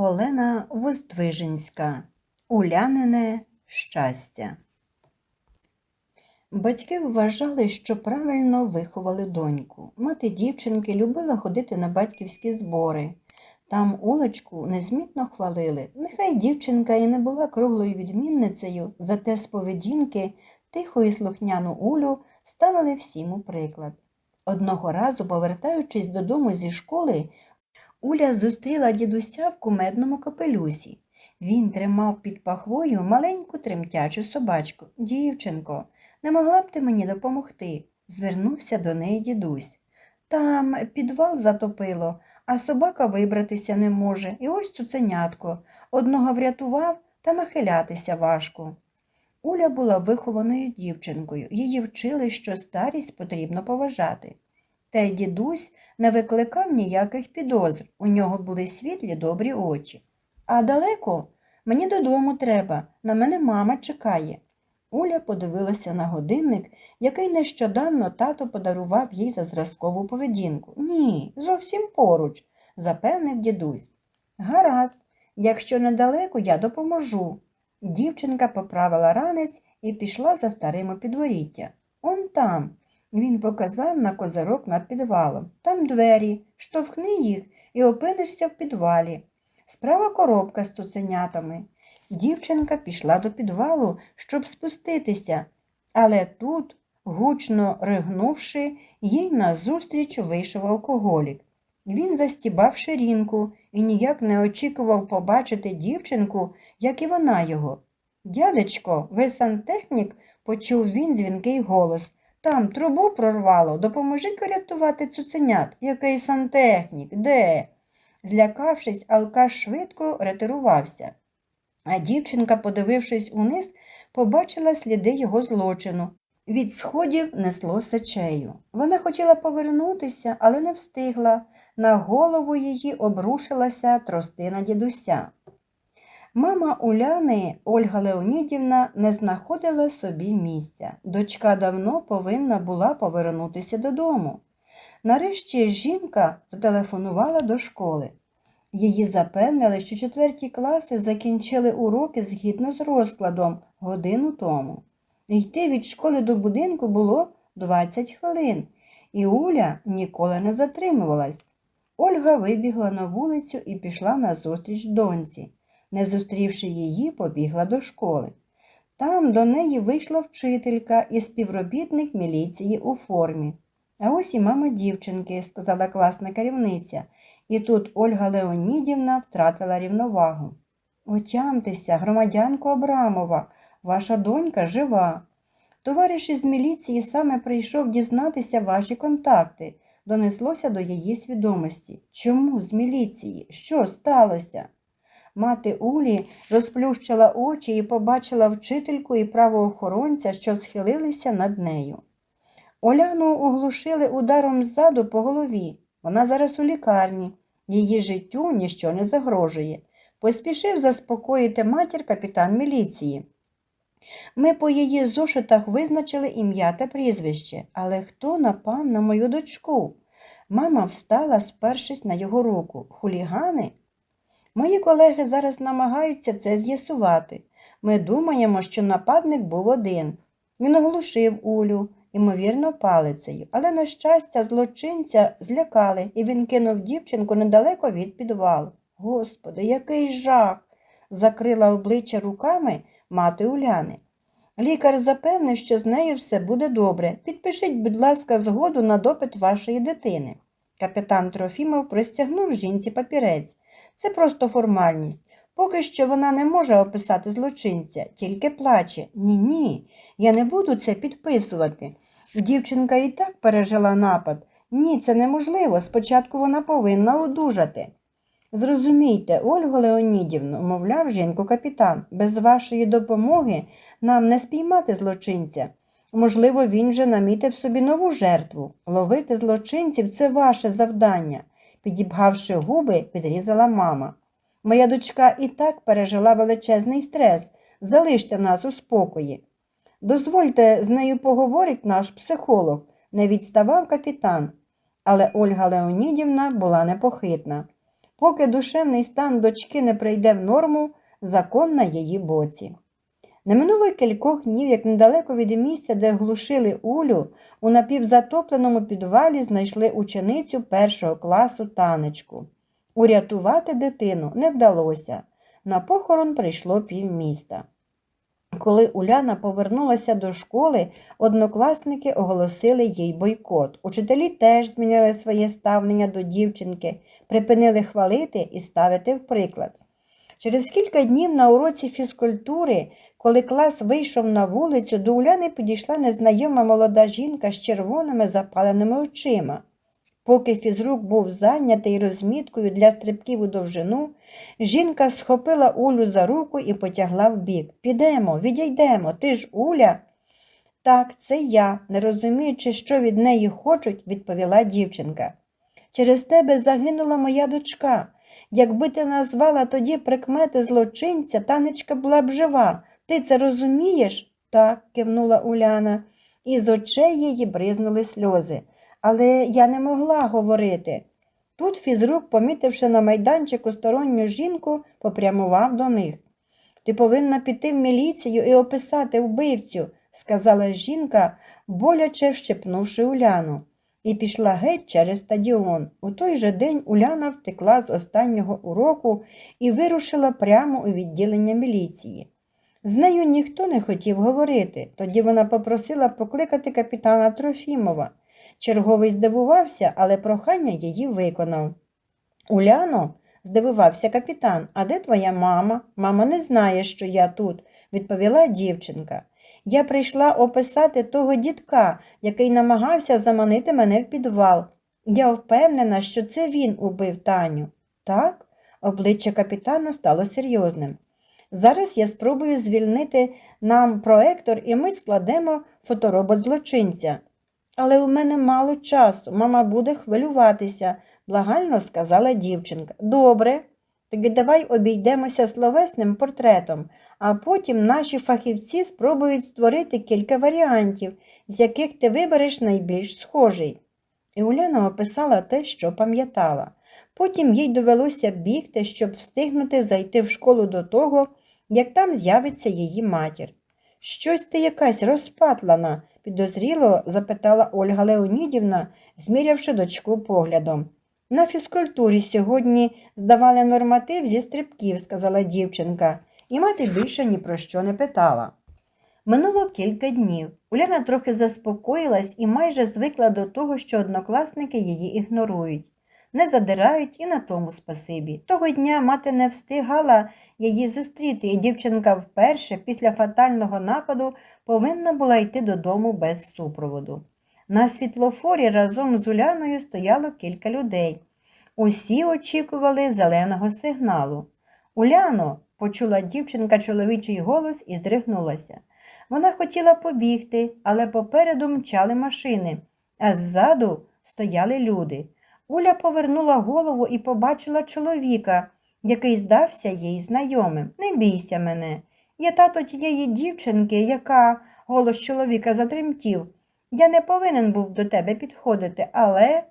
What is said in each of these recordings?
Олена Воздвиженська Улянине щастя. Батьки вважали, що правильно виховали доньку. Мати дівчинки любила ходити на батьківські збори. Там Олечку незмітно хвалили. Нехай дівчинка і не була круглою відмінницею, зате з поведінки тиху і слухняну Улю ставили всім у приклад. Одного разу, повертаючись додому зі школи, Уля зустріла дідуся в кумедному капелюсі. Він тримав під пахвою маленьку тремтячу собачку. Дівчинко, не могла б ти мені допомогти? звернувся до неї дідусь. Там підвал затопило, а собака вибратися не може. І ось цуценятко. Одного врятував та нахилятися важко. Уля була вихованою дівчинкою. Її вчили, що старість потрібно поважати. Та й дідусь не викликав ніяких підозр. У нього були світлі добрі очі. А далеко мені додому треба, на мене мама чекає. Уля подивилася на годинник, який нещодавно тато подарував їй за зразкову поведінку. Ні, зовсім поруч, запевнив дідусь. Гаразд, якщо недалеко, я допоможу. Дівчинка поправила ранець і пішла за старим у підворіття. Он там. Він показав на козирок над підвалом. Там двері, штовхни їх і опинишся в підвалі. Справа коробка з цуценятами. Дівчинка пішла до підвалу, щоб спуститися, але тут, гучно ригнувши, їй назустріч вийшов алкоголік. Він застібав ширинку і ніяк не очікував побачити дівчинку, як і вона його. Дядечко, ви сантехнік? почув він дзвінкий голос. Там трубу прорвало, допоможіть порятувати цуценят. Який сантехнік? Де? Злякавшись, алкаш швидко ретирувався. А дівчинка, подивившись униз, побачила сліди його злочину. Від сходів несло сечею. Вона хотіла повернутися, але не встигла. На голову її обрушилася тростина дідуся. Мама Уляни, Ольга Леонідівна, не знаходила собі місця. Дочка давно повинна була повернутися додому. Нарешті жінка зателефонувала до школи. Її запевнили, що четверті класи закінчили уроки згідно з розкладом годину тому. Йти від школи до будинку було 20 хвилин, і Уля ніколи не затримувалась. Ольга вибігла на вулицю і пішла назустріч доньці. Не зустрівши її, побігла до школи. Там до неї вийшла вчителька і співробітник міліції у формі. А ось і мама дівчинки, сказала класна керівниця, і тут Ольга Леонідівна втратила рівновагу. Отямтеся, громадянко Абрамова, ваша донька жива. Товариш із міліції саме прийшов дізнатися ваші контакти, донеслося до її свідомості. Чому з міліції? Що сталося? Мати Улі розплющила очі і побачила вчительку і правоохоронця, що схилилися над нею. Оляну оглушили ударом ззаду по голові. Вона зараз у лікарні. Її життю ніщо не загрожує. Поспішив заспокоїти матір капітан міліції. Ми по її зошитах визначили ім'я та прізвище, але хто напав на мою дочку? Мама встала, спершись на його руку. Хулігани? Мої колеги зараз намагаються це з'ясувати. Ми думаємо, що нападник був один. Він оглушив Улю, ймовірно, палицею, але, на щастя, злочинця злякали, і він кинув дівчинку недалеко від підвалу. Господи, який жах! закрила обличчя руками мати Уляни. Лікар запевнив, що з нею все буде добре. Підпишіть, будь ласка, згоду на допит вашої дитини. Капітан Трофімов простягнув жінці папірець. Це просто формальність. Поки що вона не може описати злочинця, тільки плаче. Ні, ні, я не буду це підписувати. Дівчинка і так пережила напад. Ні, це неможливо. Спочатку вона повинна одужати. Зрозумійте, Ольго Леонідівну, мовляв жінку капітан, без вашої допомоги нам не спіймати злочинця. Можливо, він вже намітив собі нову жертву. Ловити злочинців це ваше завдання. Підібгавши губи, підрізала мама. Моя дочка і так пережила величезний стрес. Залиште нас у спокої. Дозвольте, з нею поговорить наш психолог, не відставав капітан. Але Ольга Леонідівна була непохитна. Поки душевний стан дочки не прийде в норму, закон на її боці. Не минуло кількох днів, як недалеко від місця, де глушили Улю, у напівзатопленому підвалі знайшли ученицю першого класу танечку. Урятувати дитину не вдалося. На похорон прийшло півміста. Коли Уляна повернулася до школи, однокласники оголосили їй бойкот. Учителі теж змінили своє ставлення до дівчинки, припинили хвалити і ставити в приклад. Через кілька днів на уроці фізкультури, коли клас вийшов на вулицю, до Уляни підійшла незнайома молода жінка з червоними запаленими очима. Поки фізрук був зайнятий розміткою для стрибків у довжину, жінка схопила Улю за руку і потягла вбік. Підемо, відійдемо, ти ж Уля. Так, це я, не розуміючи, що від неї хочуть, відповіла дівчинка. Через тебе загинула моя дочка. Якби ти назвала тоді прикмети злочинця, танечка була б жива. Ти це розумієш? Так, кивнула Уляна, і з очей її бризнули сльози. Але я не могла говорити. Тут фізрук, помітивши на майданчику сторонню жінку, попрямував до них. Ти повинна піти в міліцію і описати вбивцю, сказала жінка, боляче вщепнувши Уляну, і пішла геть через стадіон. У той же день Уляна втекла з останнього уроку і вирушила прямо у відділення міліції. З нею ніхто не хотів говорити, тоді вона попросила покликати капітана Трофімова. Черговий здивувався, але прохання її виконав. Уляно, здивувався капітан, а де твоя мама? Мама не знає, що я тут, відповіла дівчинка. Я прийшла описати того дітка, який намагався заманити мене в підвал. Я впевнена, що це він убив Таню. Так, обличчя капітана стало серйозним. Зараз я спробую звільнити нам проектор, і ми складемо фоторобот злочинця. Але у мене мало часу, мама буде хвилюватися, благально сказала дівчинка. Добре, тоді давай обійдемося словесним портретом, а потім наші фахівці спробують створити кілька варіантів, з яких ти вибереш найбільш схожий. І Уляна описала те, що пам'ятала. Потім їй довелося бігти, щоб встигнути зайти в школу до того, як там з'явиться її матір. Щось ти якась розпатлана, підозріло запитала Ольга Леонідівна, змірявши дочку поглядом. На фізкультурі сьогодні здавали норматив зі стрибків, сказала дівчинка, і мати більше ні про що не питала. Минуло кілька днів. Уляна трохи заспокоїлась і майже звикла до того, що однокласники її ігнорують, не задирають і на тому спасибі. Того дня мати не встигала її зустріти, і дівчинка вперше після фатального нападу повинна була йти додому без супроводу. На світлофорі разом з Уляною стояло кілька людей. Усі очікували зеленого сигналу. Уляно, почула дівчинка чоловічий голос і здригнулася. Вона хотіла побігти, але попереду мчали машини, а ззаду стояли люди. Уля повернула голову і побачила чоловіка, який здався їй знайомим. Не бійся мене. Я тато тієї дівчинки, яка голос чоловіка затремтів. Я не повинен був до тебе підходити, але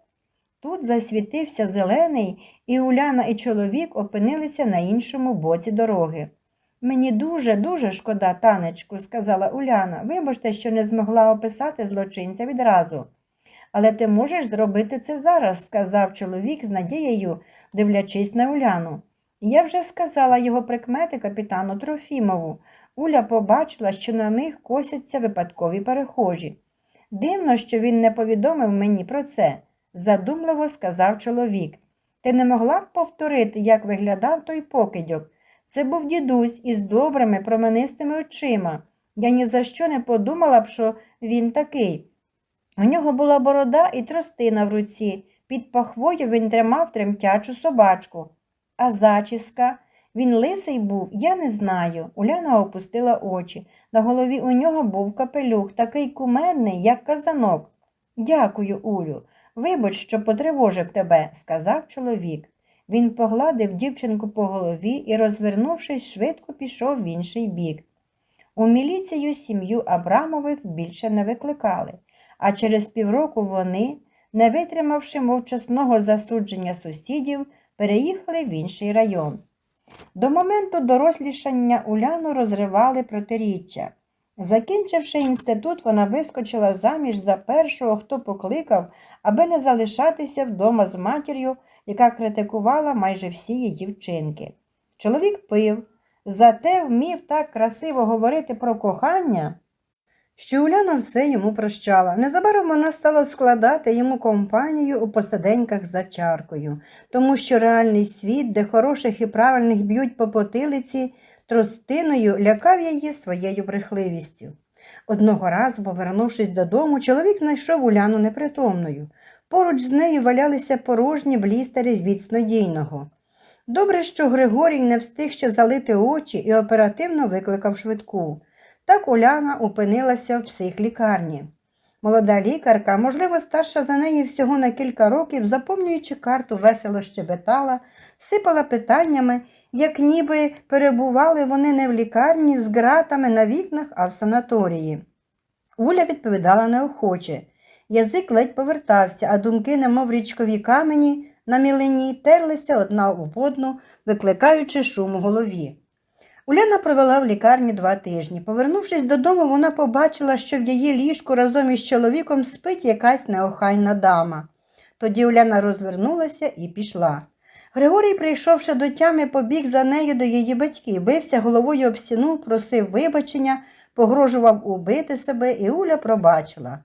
тут засвітився зелений, і Уляна і чоловік опинилися на іншому боці дороги. Мені дуже, дуже шкода, танечку, сказала Уляна. Вибачте, що не змогла описати злочинця відразу. Але ти можеш зробити це зараз, сказав чоловік з надією, дивлячись на Уляну. Я вже сказала його прикмети капітану Трофімову. Уля побачила, що на них косяться випадкові перехожі. Дивно, що він не повідомив мені про це, задумливо сказав чоловік. Ти не могла б повторити, як виглядав той покидьок? Це був дідусь із добрими променистими очима. Я ні за що не подумала б, що він такий. У нього була борода і тростина в руці. Під пахвою він тримав тремтячу собачку. А зачіска? Він лисий був, я не знаю. Уляна опустила очі. На голові у нього був капелюх, такий куменний, як казанок. Дякую, Улю. Вибач, що потривожив тебе, сказав чоловік. Він погладив дівчинку по голові і, розвернувшись, швидко пішов в інший бік. У міліцію сім'ю Абрамових більше не викликали, а через півроку вони, не витримавши мовчасного засудження сусідів, переїхали в інший район. До моменту дорослішання Уляну розривали протиріччя. Закінчивши інститут, вона вискочила заміж за першого, хто покликав, аби не залишатися вдома з матір'ю, яка критикувала майже всі її вчинки. Чоловік пив, зате вмів так красиво говорити про кохання, що Уляна все йому прощала. Незабаром вона стала складати йому компанію у посиденьках за чаркою, тому що реальний світ, де хороших і правильних б'ють по потилиці, тростиною лякав її своєю брехливістю. Одного разу, повернувшись додому, чоловік знайшов Уляну непритомною. Поруч з нею валялися порожні блістери з відснодійного. Добре, що Григорій не встиг ще залити очі і оперативно викликав швидку. Так Уляна опинилася в психлікарні. Молода лікарка, можливо, старша за неї всього на кілька років, заповнюючи карту, весело щебетала, сипала питаннями, як ніби перебували вони не в лікарні з ґратами на вікнах, а в санаторії. Уля відповідала неохоче. Язик ледь повертався, а думки, немов річкові камені, на мілині терлися одна в одну, викликаючи шум у голові. Уляна провела в лікарні два тижні. Повернувшись додому, вона побачила, що в її ліжку разом із чоловіком спить якась неохайна дама. Тоді Уляна розвернулася і пішла. Григорій, прийшовши до тями, побіг за нею до її батьків, бився головою об стіну, просив вибачення, погрожував убити себе, і Уля пробачила.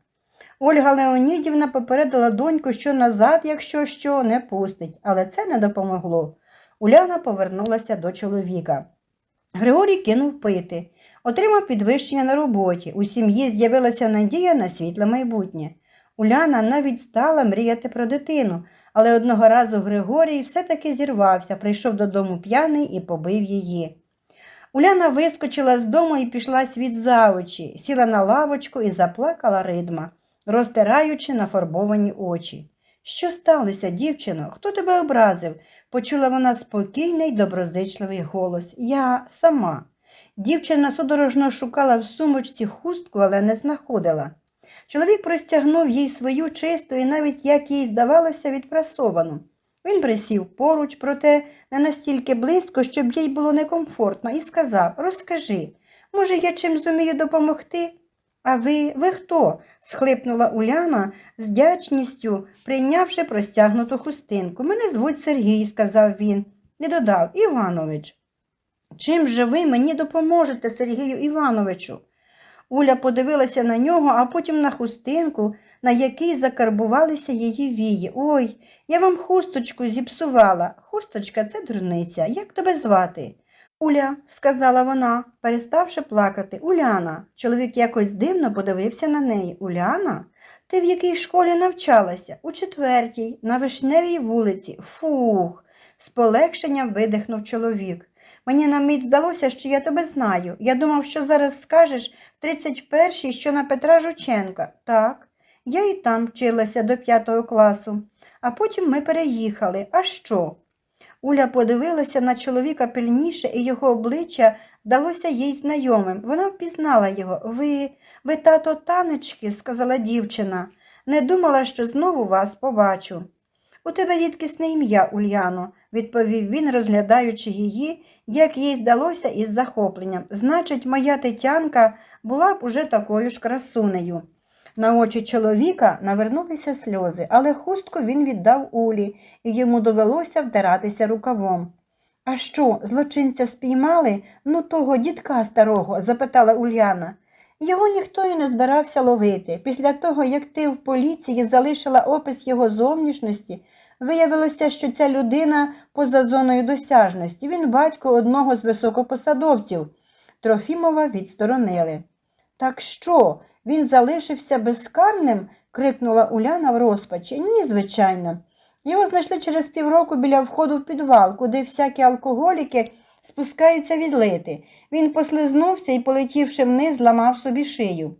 Ольга Леонідівна попередила доньку, що назад, якщо що, не пустить, але це не допомогло. Уляна повернулася до чоловіка. Григорій кинув пити, отримав підвищення на роботі. У сім'ї з'явилася надія на світле майбутнє. Уляна навіть стала мріяти про дитину, але одного разу Григорій все-таки зірвався, прийшов додому п'яний і побив її. Уляна вискочила з дому і пішла світ за очі, сіла на лавочку і заплакала ридма, розтираючи нафарбовані очі. Що сталося, дівчино? Хто тебе образив? почула вона спокійний, доброзичливий голос. Я сама. Дівчина судорожно шукала в сумочці хустку, але не знаходила. Чоловік простягнув їй свою чисту і навіть, як їй здавалося, відпрасовану. Він присів поруч, проте не настільки близько, щоб їй було некомфортно, і сказав Розкажи, може, я чим зумію допомогти? А ви, ви хто? схлипнула Уляна з вдячністю, прийнявши простягнуту хустинку. Мене звуть Сергій, сказав він, і додав Іванович. Чим же ви мені допоможете, Сергію Івановичу? Уля подивилася на нього, а потім на хустинку, на якій закарбувалися її вії. Ой, я вам хусточку зіпсувала. Хусточка це дурниця. Як тебе звати? Уля, сказала вона, переставши плакати. Уляна. Чоловік якось дивно подивився на неї. Уляна? Ти в якій школі навчалася? У четвертій, на вишневій вулиці. Фух. З полегшенням видихнув чоловік. Мені на мить здалося, що я тебе знаю. Я думав, що зараз скажеш в 31-й, що на Петра Жученка. Так, я і там вчилася до п'ятого класу, а потім ми переїхали. А що? Уля подивилася на чоловіка пильніше, і його обличчя здалося їй знайомим. Вона впізнала його. Ви, ви тато танечки, сказала дівчина. Не думала, що знову вас побачу. У тебе рідкісне ім'я, Ульяно, відповів він, розглядаючи її, як їй здалося із захопленням. Значить, моя Тетянка була б уже такою ж красунею. На очі чоловіка навернулися сльози, але хустку він віддав Улі, і йому довелося втиратися рукавом. А що, злочинця спіймали? Ну, того дідка старого? запитала Ульяна. Його ніхто і не збирався ловити. Після того, як ти в поліції залишила опис його зовнішності, виявилося, що ця людина поза зоною досяжності. Він батько одного з високопосадовців. Трофімова відсторонили. Так що, він залишився безкарним? крикнула Уляна в розпачі. Ні, звичайно. Його знайшли через півроку біля входу в підвал, куди всякі алкоголіки спускаються відлити. Він послизнувся і, полетівши вниз, зламав собі шию.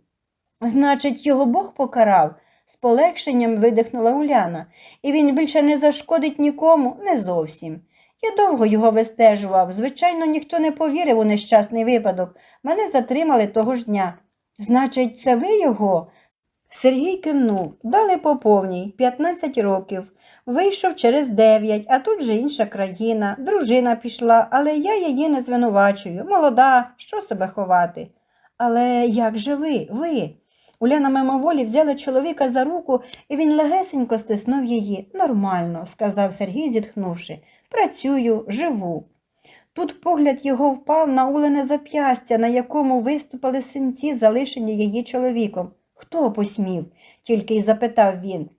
Значить, його Бог покарав, з полегшенням видихнула Уляна, і він більше не зашкодить нікому, не зовсім. Я довго його вистежував. Звичайно, ніхто не повірив у нещасний випадок. Мене затримали того ж дня. Значить, це ви його? Сергій кивнув, дали по повній, 15 років. Вийшов через 9, а тут же інша країна. Дружина пішла, але я її не звинувачую. Молода, що себе ховати. Але як же ви, ви? Уляна мимоволі взяла чоловіка за руку, і він легесенько стиснув її. Нормально, сказав Сергій, зітхнувши. Працюю, живу. Тут погляд його впав на улене зап'ястя, на якому виступили синці, залишені її чоловіком. Хто посмів? тільки й запитав він.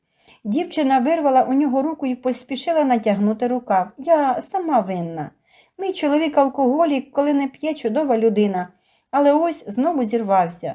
Дівчина вирвала у нього руку і поспішила натягнути рукав. Я сама винна. Мій чоловік алкоголік, коли не п'є чудова людина, але ось знову зірвався.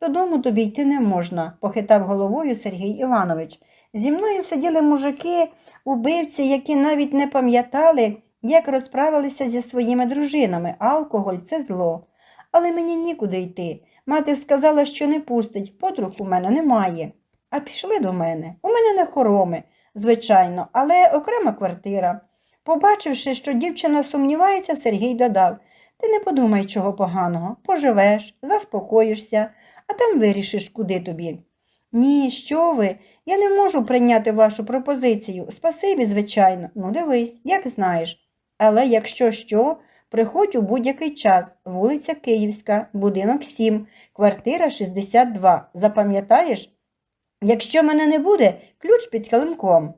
Додому тобі йти не можна, похитав головою Сергій Іванович. Зі мною сиділи мужики, убивці, які навіть не пам'ятали, як розправилися зі своїми дружинами. Алкоголь це зло. Але мені нікуди йти. Мати сказала, що не пустить, подруг у мене немає. А пішли до мене. У мене не хороми, звичайно, але окрема квартира. Побачивши, що дівчина сумнівається, Сергій додав Ти не подумай чого поганого, поживеш, заспокоїшся, а там вирішиш, куди тобі. Ні, що ви? Я не можу прийняти вашу пропозицію. Спасибі, звичайно. Ну, дивись, як знаєш. Але якщо що, приходь у будь-який час. Вулиця Київська, будинок 7, квартира 62. Запам'ятаєш? Якщо мене не буде, ключ під килимком.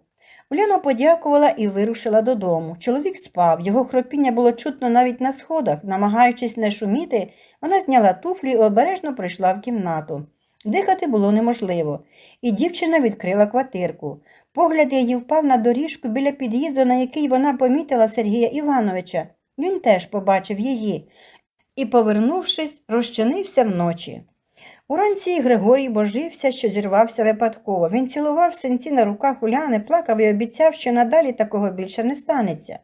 Уляна подякувала і вирушила додому. Чоловік спав, його хропіння було чутно навіть на сходах. Намагаючись не шуміти, вона зняла туфлі і обережно прийшла в кімнату. Дихати було неможливо, і дівчина відкрила квартирку. Погляд її впав на доріжку біля під'їзду, на який вона помітила Сергія Івановича. Він теж побачив її і, повернувшись, розчинився вночі. Уранці Григорій божився, що зірвався випадково. Він цілував синці на руках Уляни, плакав і обіцяв, що надалі такого більше не станеться.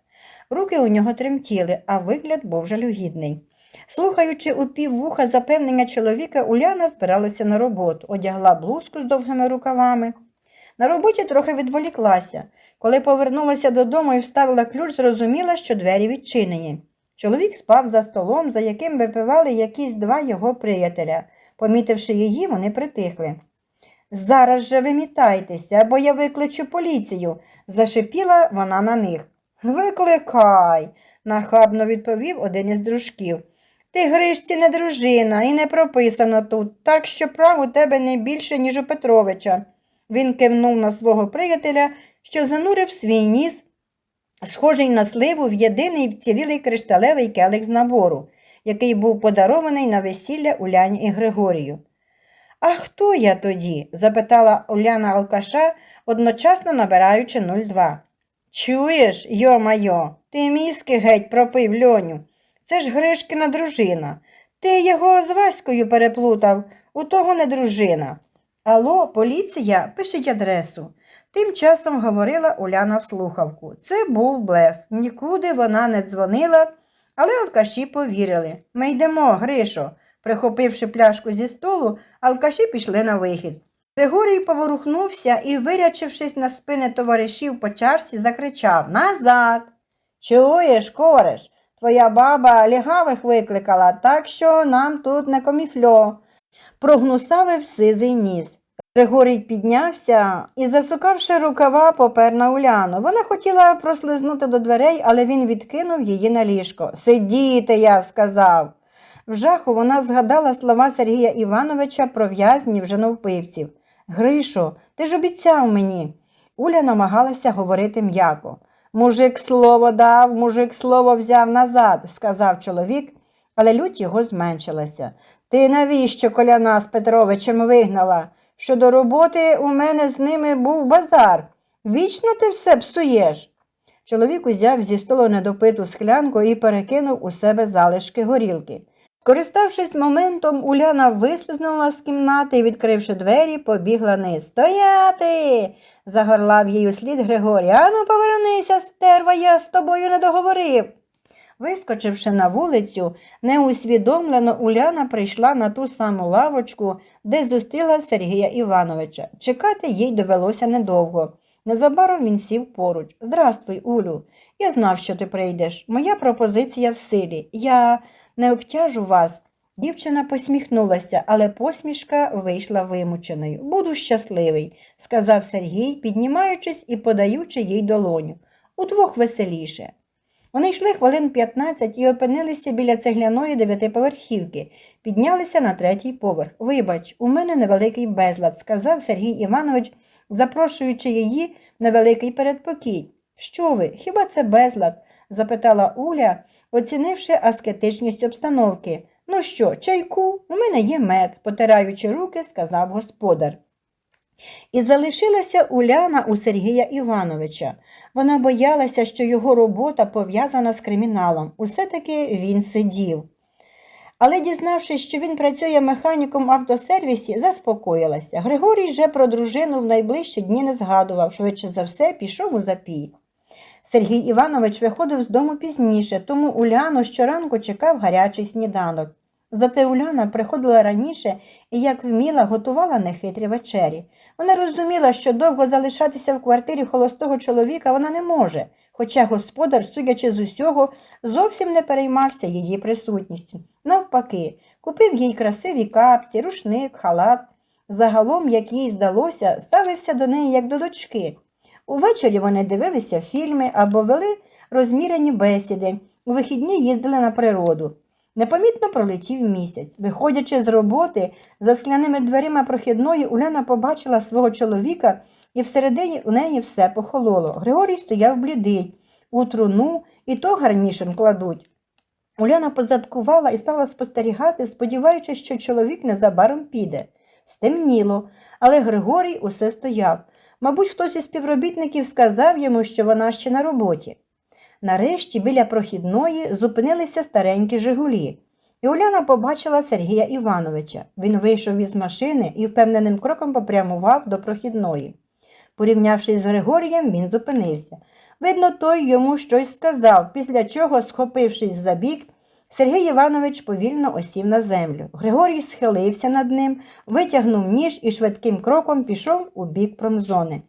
Руки у нього тремтіли, а вигляд був жалюгідний. Слухаючи у піввуха запевнення чоловіка, Уляна збиралася на роботу, одягла блузку з довгими рукавами. На роботі трохи відволіклася. Коли повернулася додому і вставила ключ, зрозуміла, що двері відчинені. Чоловік спав за столом, за яким випивали якісь два його приятеля. Помітивши її, вони притихли. Зараз же вимітайтеся, або я викличу поліцію, зашипіла вона на них. Викликай, нахабно відповів один із дружків. Ти Гришці не дружина і не прописано тут, так що прав у тебе не більше, ніж у Петровича. Він кивнув на свого приятеля, що занурив свій ніс, схожий на сливу в єдиний вцілілий кришталевий келих з набору, який був подарований на весілля Уляні і Григорію. А хто я тоді? запитала Уляна Алкаша, одночасно набираючи 02. Чуєш, йо-майо, ти мізки геть пропив льоню. Це ж Гришкина дружина. Ти його з Ваською переплутав, у того не дружина. Алло, поліція, пишіть адресу. Тим часом говорила Уляна в слухавку. Це був блеф. Нікуди вона не дзвонила, але алкаші повірили. Ми йдемо, Гришо. Прихопивши пляшку зі столу, алкаші пішли на вихід. Григорій поворухнувся і, вирячившись на спини товаришів по чарці, закричав Назад. Чуєш, кореш? Твоя баба лігавих викликала, так що нам тут не коміфльо. Прогнусавив сизий ніс. Григорій піднявся і, засукавши рукава, попер на Уляну. Вона хотіла прослизнути до дверей, але він відкинув її на ліжко. Сидіти, я сказав. В жаху вона згадала слова Сергія Івановича про в'язнів женовпивців. Гришо, ти ж обіцяв мені. Уля намагалася говорити м'яко. Мужик слово дав, мужик слово взяв назад, сказав чоловік, але лють його зменшилася. Ти навіщо коляна з Петровичем вигнала? Що до роботи у мене з ними був базар. Вічно ти все псуєш. Чоловік узяв зі столу недопиту склянку і перекинув у себе залишки горілки. Скориставшись моментом, Уляна вислизнула з кімнати і, відкривши двері, побігла низ. Стояти. загорлав їй услід Григорій. Ану, повернися, стерва, я з тобою не договорив. Вискочивши на вулицю, неусвідомлено Уляна прийшла на ту саму лавочку, де зустріла Сергія Івановича. Чекати їй довелося недовго. Незабаром він сів поруч. Здрастуй, Улю. Я знав, що ти прийдеш. Моя пропозиція в силі. Я не обтяжу вас. Дівчина посміхнулася, але посмішка вийшла вимученою. Буду щасливий, сказав Сергій, піднімаючись і подаючи їй долоню. Удвох веселіше. Вони йшли хвилин 15 і опинилися біля цегляної дев'ятиповерхівки, піднялися на третій поверх. Вибач, у мене невеликий безлад, сказав Сергій Іванович, запрошуючи її на великий передпокій. Що ви? Хіба це безлад? запитала Уля, оцінивши аскетичність обстановки. Ну що, чайку? У мене є мед, потираючи руки, сказав господар. І залишилася Уляна у Сергія Івановича. Вона боялася, що його робота пов'язана з криміналом. Усе таки він сидів. Але, дізнавшись, що він працює механіком в автосервісі, заспокоїлася. Григорій же про дружину в найближчі дні не згадував, швидше за все пішов у запій. Сергій Іванович виходив з дому пізніше, тому Уляну щоранку чекав гарячий сніданок. Зате Уляна приходила раніше і, як вміла, готувала нехитрі вечері. Вона розуміла, що довго залишатися в квартирі холостого чоловіка вона не може, хоча господар, судячи з усього, зовсім не переймався її присутністю. Навпаки, купив їй красиві капці, рушник, халат. Загалом, як їй здалося, ставився до неї як до дочки. Увечері вони дивилися фільми або вели розмірені бесіди, у вихідні їздили на природу. Непомітно пролетів місяць. Виходячи з роботи, за скляними дверима прохідної, Уляна побачила свого чоловіка, і всередині у неї все похололо. Григорій стояв блідий, у труну і то гарнішим кладуть. Уляна позадкувала і стала спостерігати, сподіваючись, що чоловік незабаром піде. Стемніло, але Григорій усе стояв. Мабуть, хтось із співробітників сказав йому, що вона ще на роботі. Нарешті біля прохідної зупинилися старенькі Жигулі. І Уляна побачила Сергія Івановича. Він вийшов із машини і впевненим кроком попрямував до прохідної. Порівнявшись з Григорієм, він зупинився. Видно, той йому щось сказав, після чого, схопившись за бік, Сергій Іванович повільно осів на землю. Григорій схилився над ним, витягнув ніж і швидким кроком пішов у бік промзони.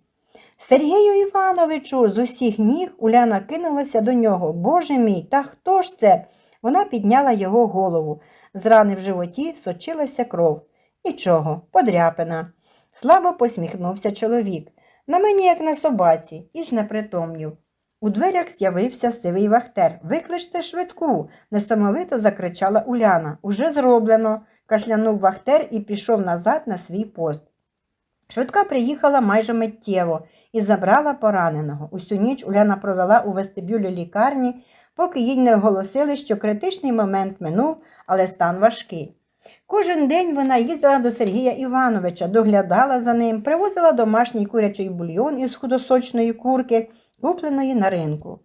Сергію Івановичу, з усіх ніг Уляна кинулася до нього. Боже мій, та хто ж це? Вона підняла його голову. З рани в животі сочилася кров. Нічого, подряпина. Слабо посміхнувся чоловік. На мені, як на собаці, і знепритомнів. У дверях з'явився сивий вахтер. Викличте швидку, несамовито закричала Уляна. Уже зроблено, кашлянув вахтер і пішов назад на свій пост. Швидка приїхала майже миттєво і забрала пораненого. Усю ніч Уляна провела у вестибюлі лікарні, поки їй не оголосили, що критичний момент минув, але стан важкий. Кожен день вона їздила до Сергія Івановича, доглядала за ним, привозила домашній курячий бульйон із худосочної курки, купленої на ринку.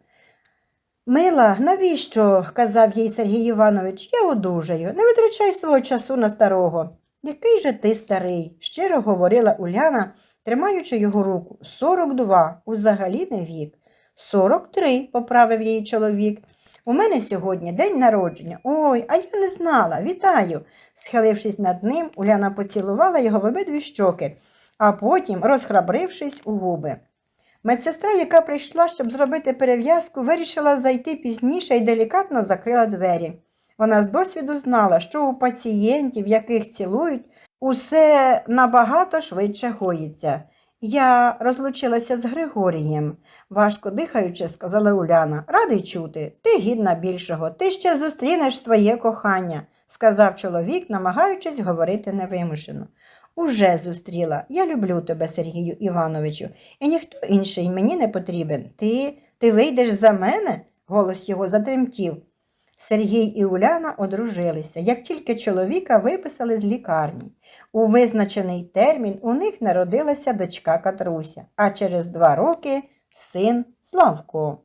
Мила, навіщо? казав їй Сергій Іванович, я одужаю, не витрачай свого часу на старого. Який же ти старий? щиро говорила Уляна, тримаючи його руку. Сорок два, узагалі не вік. Сорок три, поправив її чоловік. У мене сьогодні день народження. Ой, а я не знала. Вітаю. Схилившись над ним, Уляна поцілувала його в обидві щоки, а потім, розхрабрившись у губи. Медсестра, яка прийшла, щоб зробити перев'язку, вирішила зайти пізніше і делікатно закрила двері. Вона з досвіду знала, що у пацієнтів, яких цілують, усе набагато швидше гоїться. Я розлучилася з Григорієм, важко дихаючи, сказала Уляна. Радий чути, ти гідна більшого, ти ще зустрінеш своє кохання, сказав чоловік, намагаючись говорити невимушено. Уже зустріла. Я люблю тебе, Сергію Івановичу, і ніхто інший мені не потрібен. Ти ти вийдеш за мене? Голос його затремтів. Сергій і Уляна одружилися, як тільки чоловіка виписали з лікарні. У визначений термін у них народилася дочка Катруся, а через два роки син Славко.